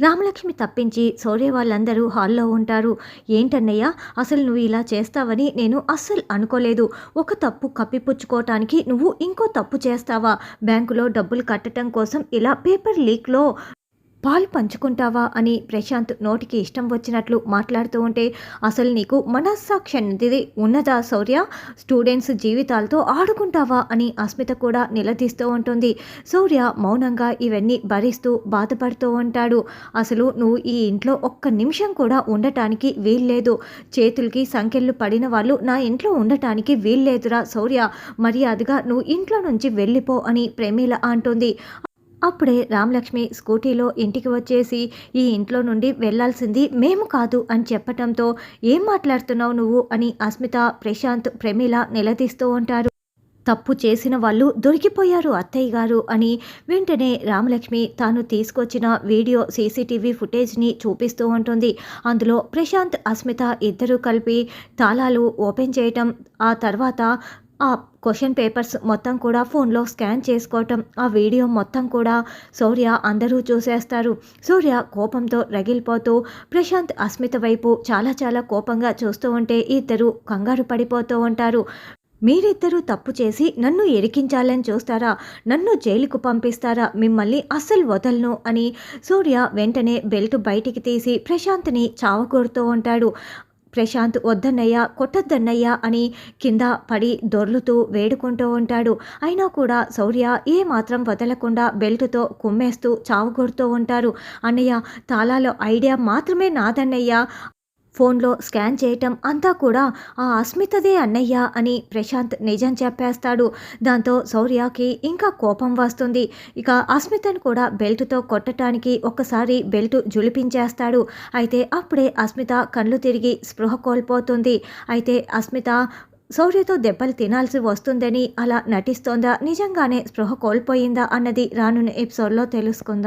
రామలక్ష్మి తప్పించి సౌర్య వాళ్ళందరూ హాల్లో ఉంటారు. ఏంటన్నయ్య అసలు నువ్వు ఇలా చేస్తావని నేను అస్సలు అనుకోలేదు. ఒక తప్పు కప్పిపుచ్చుకోవటానికి నువ్వు ఇంకో తప్పు చేస్తావా? బ్యాంకులో డబ్బులు కట్టడం కోసం ఇలా పేపర్ లీక్లో పాలు పంచుకుంటావా అని ప్రశాంత్ నోటికి ఇష్టం వచ్చినట్లు మాట్లాడుతూ ఉంటే అసలు నీకు మనస్సాక్షి అనేది ఉన్నదా శౌర్య స్టూడెంట్స్ జీవితాలతో ఆడుకుంటావా? అని అస్మిత కూడా నిలదీస్తూ ఉంటుంది. శౌర్య మౌనంగా ఇవన్నీ భరిస్తూ బాధపడుతూ ఉంటాడు. అసలు నువ్వు ఈ ఇంట్లో ఒక్క నిమిషం కూడా ఉండటానికి వీల్లేదు. చేతులకి సంఖ్యలు పడిన వాళ్ళు నా ఇంట్లో ఉండటానికి వీల్లేదురా శౌర్య మర్యాదగా నువ్వు ఇంట్లో నుంచి వెళ్ళిపో అని ప్రేమిల అంటుంది. అప్పుడే రామలక్ష్మి స్కూటీలో ఇంటికి వచ్చేసి ఈ ఇంట్లో నుండి వెళ్ళాల్సింది మేము కాదు అని చెప్పటంతో ఏం మాట్లాడుతున్నావు నువ్వు? అని అస్మిత ప్రశాంత్ ప్రమీల నిలదీస్తూ ఉంటారు. తప్పు చేసిన వాళ్ళు దొరికిపోయారు అత్తయ్య గారు అని వెంటనే రామలక్ష్మి తాను తీసుకొచ్చిన వీడియో సీసీటీవీ ఫుటేజ్ని చూపిస్తూ ఉంటుంది. అందులో ప్రశాంత్ అస్మిత ఇద్దరూ కలిపి తాళాలు ఓపెన్ చేయటం ఆ తర్వాత ఆ క్వశ్చన్ పేపర్స్ మొత్తం కూడా ఫోన్లో స్కాన్ చేసుకోవటం ఆ వీడియో మొత్తం కూడా సూర్య అందరూ చూసేస్తారు. సూర్య కోపంతో రగిలిపోతూ ప్రశాంత్ అస్మిత వైపు చాలా చాలా కోపంగా చూస్తూ ఉంటే ఇద్దరు కంగారు పడిపోతూ ఉంటారు. మీరిద్దరూ తప్పు చేసి నన్ను ఎరికించాలని చూస్తారా? నన్ను జైలుకు పంపిస్తారా? మిమ్మల్ని అస్సలు వదలను అని సూర్య వెంటనే బెల్ట్ బయటికి తీసి ప్రశాంత్ని చావకూరుతూ ఉంటాడు. ప్రశాంత్ వద్దన్నయ్య కొట్టద్దన్నయ్య అని కింద పడి దొర్లుతూ వేడుకుంటూ ఉంటాడు. అయినా కూడా శౌర్య ఏ మాత్రం వదలకుండా బెల్ట్తో కుమ్మేస్తూ చావుకొడుతూ ఉంటారు. అన్నయ్య తాళాలో ఐడియా మాత్రమే నాదన్నయ్య ఫోన్లో స్కాన్ చేయటం అంతా కూడా ఆ అస్మితదే అన్నయ్య అని ప్రశాంత్ నిజం చెప్పేస్తాడు. దాంతో శౌర్యకి ఇంకా కోపం వస్తుంది. ఇక అస్మితను కూడా బెల్ట్తో కొట్టడానికి ఒక్కసారి బెల్ట్ జులిపించేస్తాడు. అయితే అప్పుడే అస్మిత కళ్ళు తిరిగి స్పృహ కోల్పోతుంది. అయితే అస్మిత శౌర్యతో దెబ్బలు తినాల్సి వస్తుందని అలా నటిస్తోందా? నిజంగానే స్పృహ కోల్పోయిందా? అన్నది రానున్న ఎపిసోడ్లో తెలుసుకుందాం.